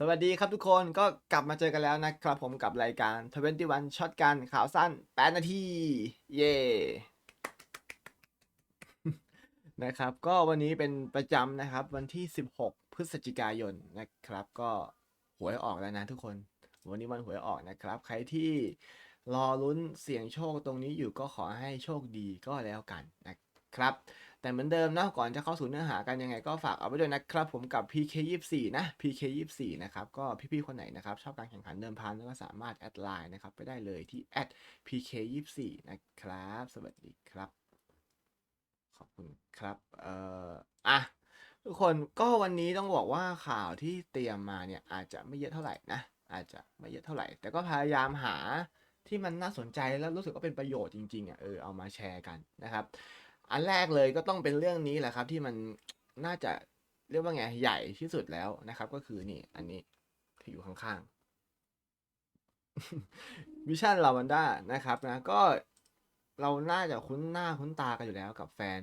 สวัสดีครับทุกคนก็กลับมาเจอกันแล้วนะครับผมกับรายการ 21ช็อตกันข่าวสั้น 8 นาที เย่นะครับ ก็วันนี้เป็นประจำนะครับ วันที่ 16 พฤศจิกายนนะครับ ก็หวยออกแล้วนะทุกคน วันนี้วันหวยออกนะครับ ใครที่รอลุ้นเสี่ยงโชคตรงนี้อยู่ก็ขอให้โชคดีก็แล้วกันนะครับ แต่เหมือนเดิมนะก่อนจะเข้าสู่เนื้อหากันยังไงก็ฝากเอาไว้ด้วยนะครับผมกับ PK24 นะ PK24 นะครับก็พี่ๆคนไหนนะครับชอบการแข่งขันเดิมพันก็สามารถแอดไลน์นะครับไปได้เลยที่ @PK24 นะครับ สวัสดีครับ ขอบคุณครับเอ่ออะทุกคนก็วันนี้ต้องบอกว่าข่าวที่เตรียมมาเนี่ยอาจจะไม่เยอะเท่าไหร่นะอาจจะไม่เยอะเท่าไหร่ แต่ก็พยายามหาที่มันน่าสนใจแล้วรู้สึกว่าเป็นประโยชน์จริงๆอะเออเอามาแชร์กันนะครับ อันแรกเลยก็ต้องเป็นเรื่องนี้แหละครับที่มันน่าจะเรียกว่าไงใหญ่ที่สุดแล้วนะครับ ก็คือนี่ อันนี้ที่อยู่ข้างๆวิชั่นลาวันด้านะครับนะก็เราน่าจะคุ้นหน้าคุ้นตากันอยู่แล้วกับแฟน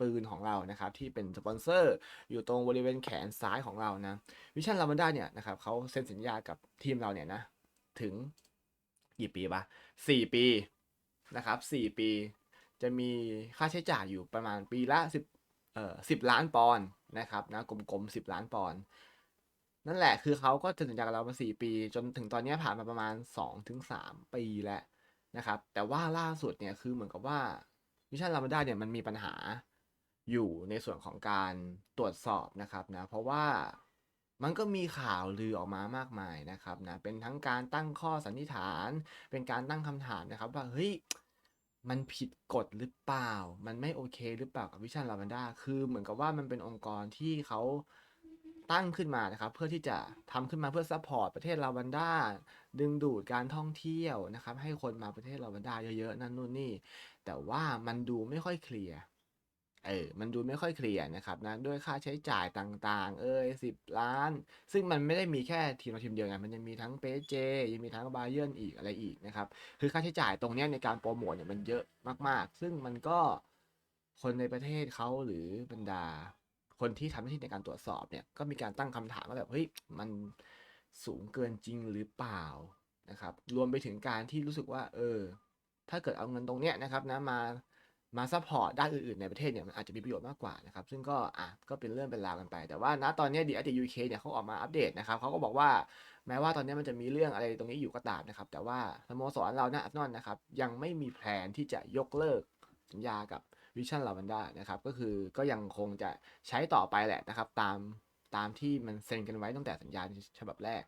ปืนของเรานะครับ ที่เป็นสปอนเซอร์อยู่ตรงบริเวณแขนซ้ายของเรานะวิชั่นลาวันด้าเนี่ยนะครับเขาเซ็นสัญญากับทีมเราเนี่ยนะ ถึงกี่ปีปะสี่ปีนะครับสี่ปี จะมีค่าใช้จ่ายอยู่ประมาณปีละสิบเอ่อสิบล้านปอนด์นะครับนะกลมๆสิบล้านปอนด์นั่นแหละคือเขาก็เซ็นสัญญากับเรามาสี่ปี จนถึงตอนนี้ผ่านมาประมาณสองถึงสามปีแล้วนะครับ แต่ว่าล่าสุดเนี่ยคือเหมือนกับว่ามิชชั่นลามาด้าเนี่ยมันมีปัญหาอยู่ในส่วนของการตรวจสอบนะครับนะเพราะว่ามันก็มีข่าวลือออกมามากมายนะครับนะเป็นทั้งการตั้งข้อสันนิษฐาน เป็นการตั้งคำถามนะครับ ว่าเฮ้ย มันผิดกฎหรือเปล่า มันไม่โอเคหรือเปล่ากับวิชันลาวันด้าคือเหมือนกับว่ามันเป็นองค์กรที่เขาตั้งขึ้นมานะครับ เพื่อที่จะทำขึ้นมาเพื่อซัพพอร์ตประเทศลาวันด้าดึงดูดการท่องเที่ยวนะครับ ให้คนมาประเทศลาวันด้าเยอะๆนั่นนู่นนี่ แต่ว่ามันดูไม่ค่อยเคลียร์ เออ มันดูไม่ค่อยเคลียร์นะครับนะ ด้วยค่าใช้จ่ายต่างๆ เอ้ยสิบล้าน ซึ่งมันไม่ได้มีแค่ทีมเราทีมเดียวไงมันยังมีทั้งเปเจยังมีทั้งบาเยิร์นอีกอะไรอีกนะครับ คือค่าใช้จ่ายตรงเนี้ยในการโปรโมทเนี่ยมันเยอะมากๆ ซึ่งมันก็คนในประเทศเขาหรือบรรดา คนที่ทำหน้าที่ในการตรวจสอบเนี่ย ก็มีการตั้งคำถามว่าแบบเฮ้ย มันสูงเกินจริงหรือเปล่านะครับ รวมไปถึงการที่รู้สึกว่า เออ ถ้าเกิดเอาเงินตรงเนี้ยนะครับนะมา มาซัพพอร์ตด้านอื่นๆในประเทศเนี่ยมันอาจจะมีประโยชน์มากกว่านะครับซึ่งก็อะก็เป็นเรื่องเป็นราวกันไป แต่ว่าณตอนนี้ดีอาร์ดียูเคเนี่ยเขาออกมาอัปเดตนะครับเขาก็บอกว่าแม้ว่าตอนนี้มันจะมีเรื่องอะไรตรงนี้อยู่ก็ตามนะครับ แต่ว่าสโมสรเรานะอัพนอนนะครับยังไม่มีแผนที่จะยกเลิกสัญญากับวิชั่นลาวันด้านะครับก็คือก็ยังคงจะใช้ต่อไปแหละนะครับตามตามที่มันเซ็นกันไว้ตั้งแต่สัญญาฉบับแรก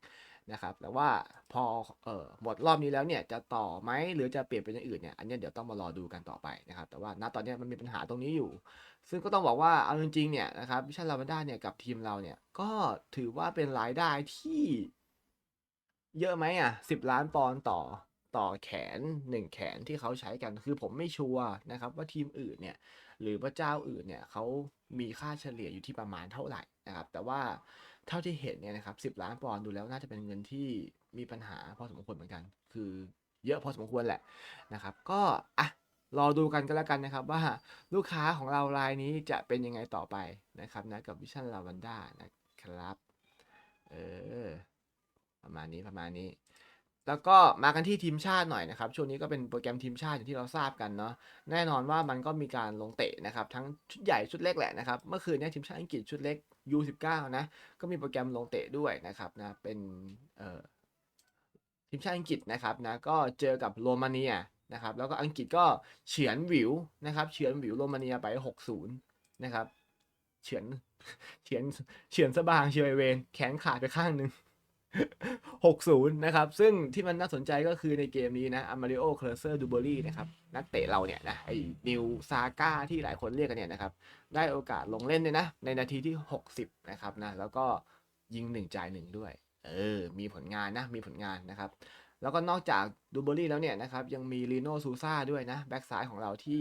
นะครับแต่ว่าพอเอ่อหมดรอบนี้แล้วเนี่ยจะต่อไหมหรือจะเปลี่ยนเป็นอย่างอื่นเนี่ยอันนี้เดี๋ยวต้องมารอดูกันต่อไปนะครับแต่ว่าณตอนนี้มันมีปัญหาตรงนี้อยู่ ซึ่งก็ต้องบอกว่าเอาจริงๆเนี่ยนะครับวิชันลาวันด้าเนี่ยกับทีมเราเนี่ยก็ถือว่าเป็นรายได้ที่ เยอะไหมอะสิบล้านปอนด์ต่อต่อแขนหนึ่งแขนที่เขาใช้กันคือผมไม่ชัวร์นะครับว่าทีมอื่นเนี่ยหรือพระเจ้าอื่นเนี่ยเขา มีค่าเฉลี่ยอยู่ที่ประมาณเท่าไหร่นะครับ แต่ว่าเท่าที่เห็นเนี่ยนะครับสิบล้านปอนด์ดูแล้วน่าจะเป็นเงินที่มีปัญหาพอสมควรเหมือนกัน คือเยอะพอสมควรแหละนะครับ ก็อะรอดูกันก็แล้วกันนะครับว่าลูกค้าของเรารายนี้จะเป็นยังไงต่อไปนะครับนะกับวิชั่นลาวันด้านะครับ เออ ประมาณนี้ประมาณนี้ แล้วก็มากันที่ทีมชาติหน่อยนะครับ ช่วงนี้ก็เป็นโปรแกรมทีมชาติอย่างที่เราทราบกันเนาะแน่นอนว่ามันก็มีการลงเตะนะครับ ทั้งชุดใหญ่ชุดเล็กแหละนะครับ เมื่อคืนเนี้ทีมชาติอังกฤษชุดเล็ก U19 นะ ก็มีโปรแกรมลงเตะด้วยนะครับนะเป็นเอ่อทีมชาติอังกฤษนะครับนะก็เจอกับโรมาเนียนะครับแล้วก็อังกฤษก็เฉือนวิวนะครับเฉือนวิวโรมาเนียไป 6-0 นะครับเฉือนเฉือนเฉือนสะบางเชียเวนแขนขาดไปข้างหนึ่ง 60 นะครับ ซึ่งที่มันน่าสนใจก็คือในเกมนี้นะอมาริโอเคลเซอร์ดูเบอรี่นะครับ นักเตะเราเนี่ยนะไอ้นิวซาก้าที่หลายคนเรียกกันเนี่ยนะครับ ได้โอกาสลงเล่นเลยนะ ในนาทีที่ 60 นะครับนะ แล้วก็ยิงหนึ่งจ่ายหนึ่งด้วย เออ มีผลงานนะ มีผลงานนะครับ แล้วก็นอกจากดูเบอรี่แล้วเนี่ยนะครับ ยังมีลีโนซูซาด้วยนะ แบ็กซ้ายของเราที่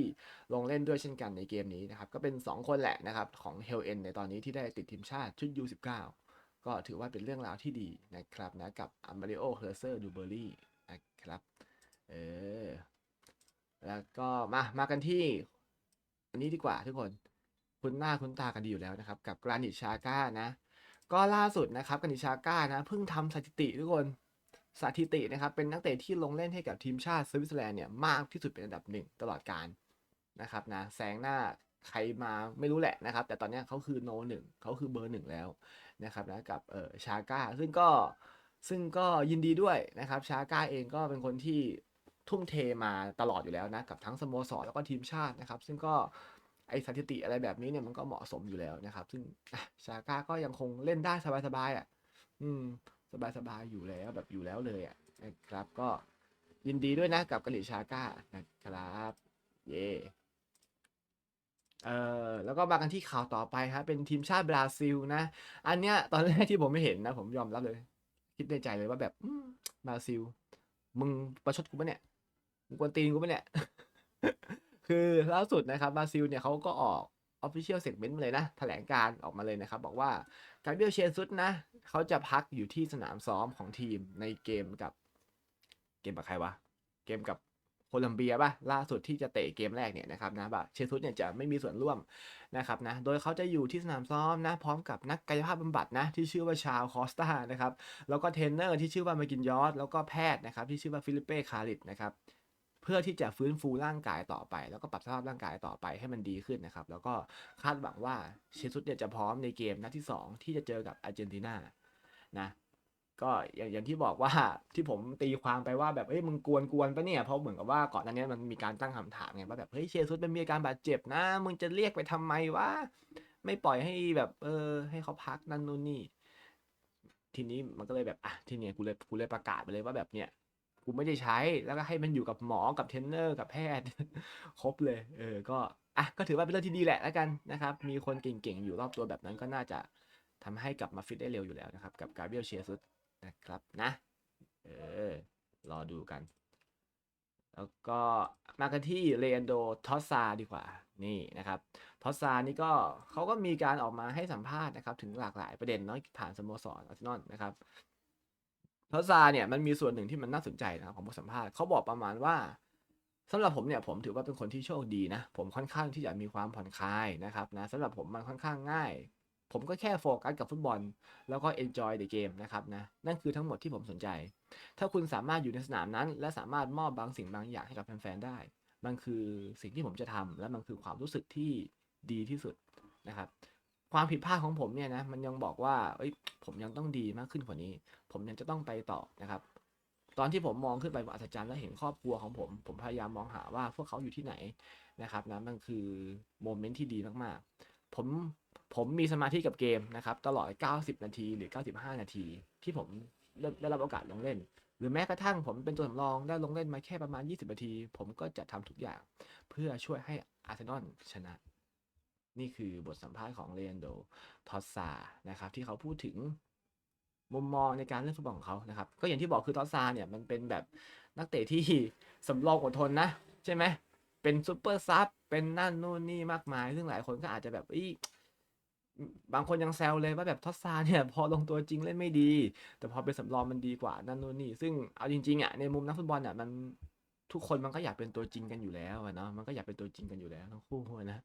ลงเล่นด้วยเช่นกันในเกมนี้นะครับ ก็เป็น 2 คนแหละนะครับของเฮลเอ็นในตอนนี้ที่ได้ติดทีมชาติชุด U19 ก็ถือว่าเป็นเรื่องราวที่ดีนะครับนะกับอัมเบริโอเคอร์เซอร์ดูเบอรี่นะครับเออแล้วก็มามากันที่อันนี้ดีกว่าทุกคนคุ้นหน้าคุ้นตากันดีอยู่แล้วนะครับ กับกรานิชาก้านะก็ล่าสุดนะครับกันิชาก้านะเพิ่งทำสถิติทุกคนสถิตินะครับเป็นนักเตะที่ลงเล่นให้กับทีมชาติสวิตเซอร์แลนด์เนี่ยมากที่สุดเป็นอันดับหนึ่งตลอดการนะครับนะแซงหน้าใครมาไม่รู้แหละนะครับ แต่ตอนนี้เขาคือโนหนึ่งเขาคือเบอร์หนึ่งแล้ว นะครับนะกับเออชาก้าซึ่งก็ซึ่งก็ยินดีด้วยนะครับชาก้าเองก็เป็นคนที่ทุ่มเทมาตลอดอยู่แล้วนะกับทั้งสโมสรแล้วก็ทีมชาตินะครับ ซึ่งก็ไอสถิติอะไรแบบนี้เนี่ยมันก็เหมาะสมอยู่แล้วนะครับ ซึ่งชาก้าก็ยังคงเล่นได้สบายๆอะอืมสบายๆอยู่แล้วแบบอยู่แล้วเลยอะนะครับก็ยินดีด้วยนะกับกาหลีชาก้านะครับ เย่เออ แล้วก็มากันที่ข่าวต่อไปครับเป็นทีมชาติบราซิลนะ อันเนี้ยตอนแรกที่ผมไม่เห็นนะ ผมยอมรับเลย คิดในใจเลยว่าแบบบราซิล มึงประชดกูปะเนี่ยมึงกวนตีนกูปะเนี่ย คือล่าสุดนะครับบราซิลเนี่ยเขาก็ออก Official Statement มาเลยนะ แถลงการออกมาเลยนะครับ บอกว่ากาเบรียลเชนซุสนะ เขาจะพักอยู่ที่สนามซ้อมของทีมในเกมกับ เกมกับใครวะ เกมกับ ลัมเบียป่ะล่าสุดที่จะเตะเกมแรกเนี่ยนะครับนะแบบเชซุสเนี่ยจะไม่มีส่วนร่วมนะครับนะโดยเขาจะอยู่ที่สนามซ้อมนะพร้อมกับนักกายภาพบำบัดนะที่ชื่อว่าชาวคอสตานะครับแล้วก็เทรนเนอร์ที่ชื่อว่ามากินยอสแล้วก็แพทย์นะครับที่ชื่อว่าฟิลิปเป้คาริตนะครับเพื่อที่จะฟื้นฟูร่างกายต่อไป แล้วก็ปรับสภาพร่างกายต่อไปให้มันดีขึ้นนะครับ แล้วก็คาดหวังว่าเชซุสเนี่ยจะพร้อมในเกมนัดที่ 2 ที่จะเจอกับอาร์เจนตินานะ ก็อย่างอย่างที่บอกว่าที่ผมตีความไปว่าแบบเฮ้ยมึงกวนกวนปะเนี่ยเพราะเหมือนกับว่าก่อนหน้านี้มันมีการตั้งคำถามไงว่าแบบเฮ้ยเชซุสมันมีอาการบาดเจ็บนะ มึงจะเรียกไปทำไมวะไม่ปล่อยให้แบบเออ ให้เขาพักนั่นนู่นนี่ ทีนี้มันก็เลยแบบอะทีเนี้ยกูเลยกูเลยประกาศไปเลยว่าแบบเนี้ยกูไม่ได้ใช้แล้วก็ให้มันอยู่กับหมอกับเทรนเนอร์กับแพทย์ครบเลย เออก็อะก็ถือว่าเป็นเรื่องที่ดีแหละแล้วกันนะครับ มีคนเก่งๆอยู่รอบตัวแบบนั้นก็น่าจะทำให้กลับมาฟิตได้เร็วอยู่แล้วนะครับ กับกาเบรียลเชซุส นะครับนะเออรอดูกัน แล้วก็มากันที่เลอันโดทอสซาดีกว่านี่นะครับทอสซานี่ก็เขาก็มีการออกมาให้สัมภาษณ์นะครับ ถึงหลากหลายประเด็นเนาะผ่านสโมสรอาร์เซนอลนะครับทอสซาเนี่ยมันมีส่วนหนึ่งที่มันน่าสนใจนะครับของบทสัมภาษณ์เขาบอกประมาณว่าสำหรับผมเนี่ยผมถือว่าเป็นคนที่โชคดีนะ ผมค่อนข้างที่จะมีความผ่อนคลายนะครับนะสำหรับผมมันค่อนข้างง่าย ผมก็แค่โฟกัสกับฟุตบอล แล้วก็ enjoy the game นะครับนะนั่นคือทั้งหมดที่ผมสนใจ ถ้าคุณสามารถอยู่ในสนามนั้น และสามารถมอบบางสิ่งบางอย่างให้กับแฟนๆได้ มันคือสิ่งที่ผมจะทำและมันคือความรู้สึกที่ดีที่สุดนะครับความผิดพลาดของผมเนี่ยนะมันยังบอกว่าเอ้ยผมยังต้องดีมากขึ้นกว่านี้ ผมยังจะต้องไปต่อนะครับ ตอนที่ผมมองขึ้นไปบนอัศจรรย์แล้วเห็นครอบครัวของผม ผมพยายามมองหาว่าพวกเขาอยู่ที่ไหนนะครับนะมันคือโมเมนต์ที่ดีมากๆ ผมผมมีสมาธิกับเกมนะครับตลอด 90 นาทีหรือ 95 นาที ที่ผมได้รับโอกาสลงเล่น หรือแม้กระทั่งผมเป็นตัวสำรองได้ลงเล่นมาแค่ประมาณ 20 นาที ผมก็จะทำทุกอย่าง เพื่อช่วยให้อาร์เซนอลชนะ นี่คือบทสัมภาษณ์ของเลนโดทอสซานะครับที่เขาพูดถึงมุมมองในการเล่นฟุตบอลของเขานะครับ ก็อย่างที่บอกคือทอสซาเนี่ยมันเป็นแบบนักเตะที่สำรองอดทนนะ ใช่ไหม เป็นซูเปอร์ซับเป็นนั่นนู่นนี่มากมาย ซึ่งหลายคนก็อาจจะแบบอีบางคนยังแซวเลยว่าแบบทอสซาเนี่ยพอลงตัวจริงเล่นไม่ดี แต่พอเป็นสำรองมันดีกว่านั่นนู่นนี่ ซึ่งเอาจริงๆอะในมุมนักฟุตบอลอะมันทุกคนมันก็อยากเป็นตัวจริงกันอยู่แล้วเนาะมันก็อยากเป็นตัวจริงกันอยู่แล้วทั้งคู่นะ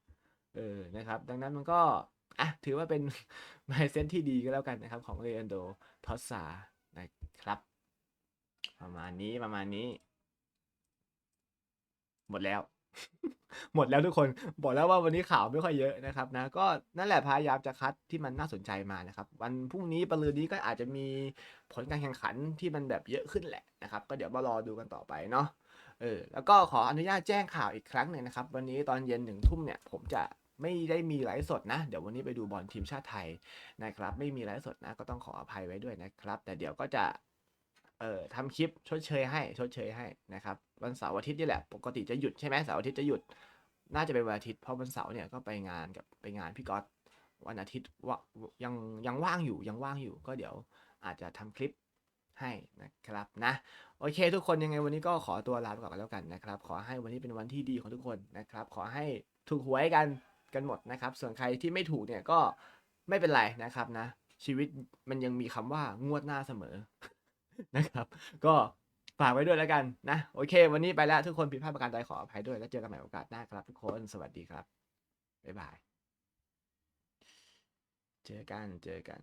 เออนะครับ ดังนั้นมันก็อะถือว่าเป็นไมเซนที่ดีก็แล้วกันนะครับของเรอันโดทอสซานะครับ ประมาณนี้ประมาณนี้ หมดแล้ว หมดแล้วทุกคนบอกแล้วว่าวันนี้ข่าวไม่ค่อยเยอะนะครับนะก็นั่นแหละพยายามจะคัดที่มันน่าสนใจมานะครับ วันพรุ่งนี้ปรืนนี้ก็อาจจะมีผลการแข่งขันที่มันแบบเยอะขึ้นแหละนะครับก็เดี๋ยวมารอดูกันต่อไปเนาะเออแล้วก็ขออนุญาตแจ้งข่าวอีกครั้งหนึ่งนะครับ วันนี้ตอนเย็นหนึ่งทุ่มเนี่ย ผมจะไม่ได้มีไลฟ์สดนะ เดี๋ยววันนี้ไปดูบอลทีมชาติไทยนะครับ ไม่มีไลฟ์สดนะ ก็ต้องขออภัยไว้ด้วยนะครับ แต่เดี๋ยวก็จะ เอ่อทำคลิปชดเชยให้ชดเชยให้นะครับวันเสาร์อาทิตย์นี่แหละปกติจะหยุดใช่ไหมเสาร์อาทิตย์จะหยุด น่าจะเป็นวันอาทิตย์เพราะวันเสาร์เนี่ยก็ไปงานกับไปงานพี่ก๊อตวันอาทิตย์ว่ายังยังว่างอยู่ยังว่างอยู่ก็เดี๋ยวอาจจะทำคลิปให้นะครับนะโอเค ทุกคนยังไงวันนี้ก็ขอตัวลาไปก่อนแล้วกันนะครับ ขอให้วันนี้เป็นวันที่ดีของทุกคนนะครับ ขอให้ถูกหวยกันกันหมดนะครับ ส่วนใครที่ไม่ถูกเนี่ยก็ไม่เป็นไรนะครับนะ ชีวิตมันยังมีคำว่างวดหน้าเสมอ นะครับ ก็ฝากไว้ด้วยแล้วกันนะ โอเค วันนี้ไปแล้วทุกคนผิดพลาดประการใดขออภัยด้วย แล้วเจอกันใหม่โอกาสหน้าครับทุกคนสวัสดีครับบ๊ายบาย เจอกันเจอกัน